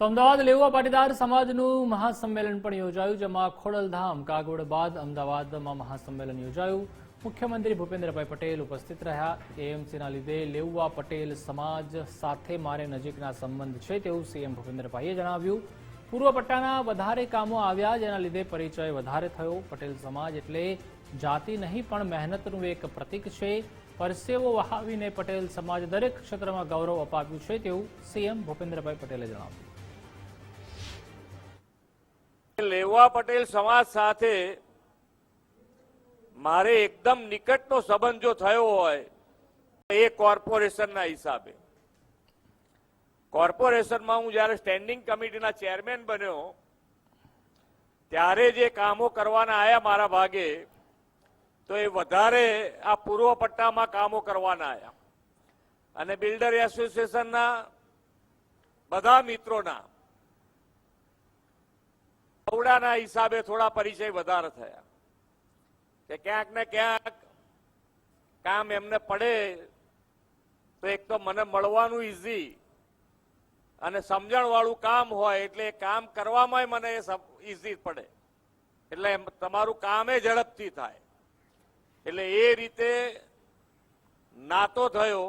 તો અમદાવાદ લેવા પાટીદાર સમાજનું મહાસંમેલન પણ યોજાયું, જેમાં ખોડલધામ કાગોડ બાદ અમદાવાદમાં મહાસંમેલન યોજાયું. મુખ્યમંત્રી ભૂપેન્દ્રભાઈ પટેલ ઉપસ્થિત રહ્યા. એએમસીના લીધે લેઉવા પટેલ સમાજ સાથે મારે નજીકના સંબંધ છે તેવું સીએમ ભૂપેન્દ્રભાઈએ જણાવ્યું. પૂર્વ પટ્ટાના વધારે કામો આવ્યા, જેના લીધે પરિચય વધારે થયો. પટેલ સમાજ એટલે જાતિ નહીં, પણ મહેનતનું એક પ્રતીક છે. પરસેવો વહાવીને પટેલ સમાજ દરેક ક્ષેત્રમાં ગૌરવ અપાવ્યું છે તેવું સીએમ ભૂપેન્દ્રભાઈ પટેલે જણાવ્યું. લેવા પટેલ સમાજ સાથે મારે એકદમ નિકટનો સંબંધ જો થયો હોય એ કોર્પોરેશનના હિસાબે. કોર્પોરેશનમાં હું જ્યારે સ્ટેન્ડિંગ કમિટીના ચેરમેન બન્યો, ત્યારે જે કામો કરવાના આયા મારા ભાગે, તો એ વધારે આ પૂર્વ પટ્ટામાં કામો કરવાના આયા. અને બિલ્ડર એસોસિએશનના બધા મિત્રોના બવડાના હિસાબે થોડા પરિચય વધારે થયા. કે ક્યાંક ને ક્યાંક કામ એમને પડે, તો એક તો મને મળવાનું ઇઝી અને સમજણવાળું કામ હોય એટલે એ કામ કરવામાં મને ઇઝી પડે. એટલે તમારું કામે ઝડપથી થાય. એટલે એ રીતે નાતો થયો.